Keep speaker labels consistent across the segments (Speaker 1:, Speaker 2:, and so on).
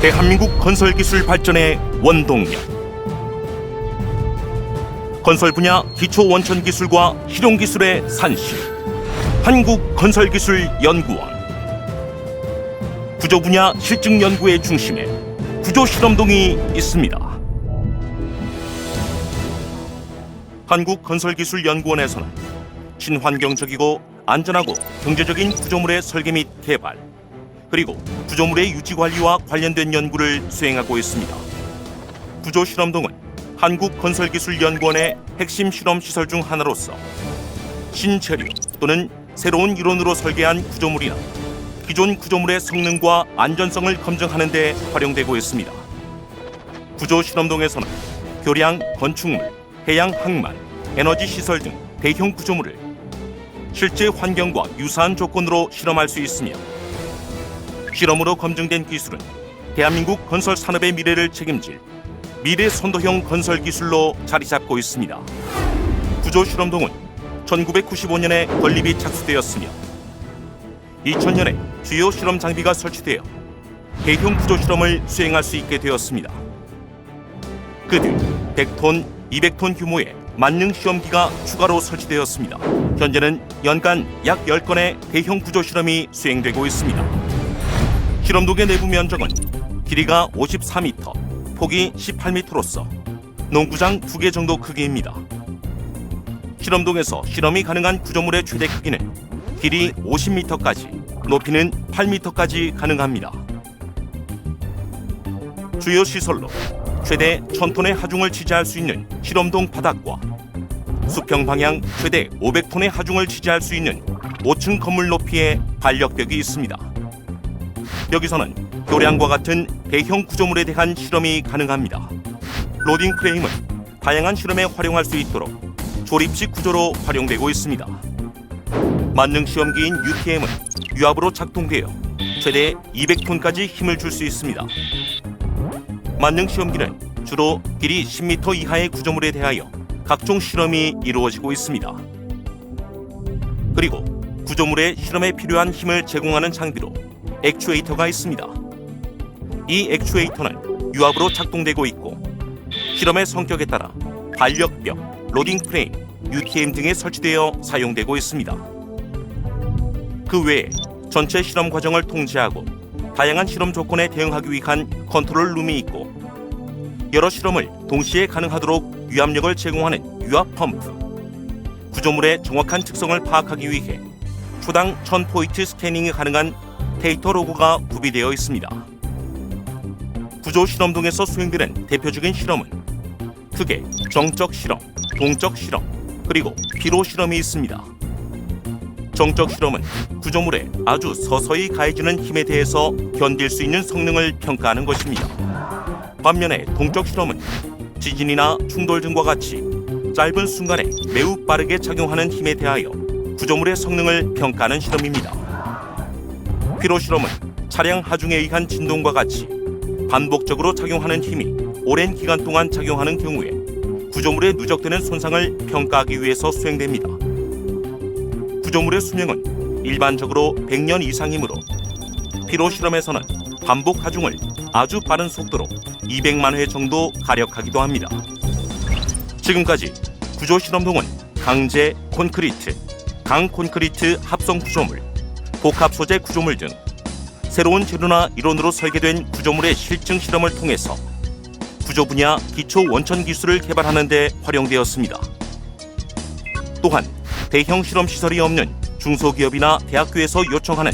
Speaker 1: 대한민국 건설기술 발전의 원동력. 건설 분야 기초 원천 기술과 실용 기술의 산실. 한국 건설기술 연구원. 구조 분야 실증 연구의 중심에 구조 실험동이 있습니다. 한국 건설기술 연구원에서는 친환경적이고 안전하고 경제적인 구조물의 설계 및 개발 그리고 구조물의 유지 관리와 관련된 연구를 수행하고 있습니다. 구조 실험동은 한국건설기술연구원의 핵심 실험 시설 중 하나로서 신체류 또는 새로운 이론으로 설계한 구조물이나 기존 구조물의 성능과 안전성을 검증하는 데 활용되고 있습니다. 구조 실험동에서는 교량, 건축물, 해양 항만, 에너지 시설 등 대형 구조물을 실제 환경과 유사한 조건으로 실험할 수 있으며 실험으로 검증된 기술은 대한민국 건설 산업의 미래를 책임질 미래 선도형 건설 기술로 자리 잡고 있습니다. 구조 실험동은 1995년에 건립이 착수되었으며 2000년에 주요 실험 장비가 설치되어 대형 구조 실험을 수행할 수 있게 되었습니다. 그 뒤 100톤, 200톤 규모의 만능 시험기가 추가로 설치되었습니다. 현재는 연간 약 10건의 대형 구조 실험이 수행되고 있습니다. 실험동의 내부 면적은 길이가 54m, 폭이 18m로서 농구장 두개 정도 크기입니다. 실험동에서 실험이 가능한 구조물의 최대 크기는 길이 50m까지, 높이는 8m까지 가능합니다. 주요 시설로 최대 1000톤의 하중을 지지할 수 있는 실험동 바닥과 수평 방향 최대 500톤의 하중을 지지할 수 있는 5층 건물 높이의 반력벽이 있습니다. 여기서는 교량과 같은 대형 구조물에 대한 실험이 가능합니다. 로딩 프레임은 다양한 실험에 활용할 수 있도록 조립식 구조로 활용되고 있습니다. 만능 시험기인 UTM은 유압으로 작동되어 최대 200톤까지 힘을 줄 수 있습니다. 만능 시험기는 주로 길이 10m 이하의 구조물에 대하여 각종 실험이 이루어지고 있습니다. 그리고 구조물의 실험에 필요한 힘을 제공하는 장비로 액추에이터가 있습니다. 이 액추에이터는 유압으로 작동되고 있고 실험의 성격에 따라 반력벽, 로딩 프레임, UTM 등에 설치되어 사용되고 있습니다. 그 외에 전체 실험 과정을 통제하고 다양한 실험 조건에 대응하기 위한 컨트롤 룸이 있고 여러 실험을 동시에 가능하도록 유압력을 제공하는 유압 펌프 구조물의 정확한 특성을 파악하기 위해 초당 1000포인트 스캐닝이 가능한 데이터 로고가 구비되어 있습니다. 구조 실험동에서 수행되는 대표적인 실험은 크게 정적 실험, 동적 실험, 그리고 피로 실험이 있습니다. 정적 실험은 구조물에 아주 서서히 가해지는 힘에 대해서 견딜 수 있는 성능을 평가하는 것입니다. 반면에 동적 실험은 지진이나 충돌 등과 같이 짧은 순간에 매우 빠르게 작용하는 힘에 대하여 구조물의 성능을 평가하는 실험입니다. 피로 실험은 차량 하중에 의한 진동과 같이 반복적으로 작용하는 힘이 오랜 기간 동안 작용하는 경우에 구조물에 누적되는 손상을 평가하기 위해서 수행됩니다. 구조물의 수명은 일반적으로 100년 이상이므로 피로 실험에서는 반복 하중을 아주 빠른 속도로 200만 회 정도 가력하기도 합니다. 지금까지 구조 실험동은 강제 콘크리트, 강 콘크리트 합성 구조물, 복합 소재 구조물 등 새로운 재료나 이론으로 설계된 구조물의 실증 실험을 통해서 구조 분야 기초 원천 기술을 개발하는 데 활용되었습니다. 또한 대형 실험 시설이 없는 중소기업이나 대학교에서 요청하는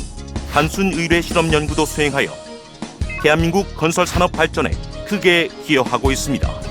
Speaker 1: 단순 의뢰 실험 연구도 수행하여 대한민국 건설 산업 발전에 크게 기여하고 있습니다.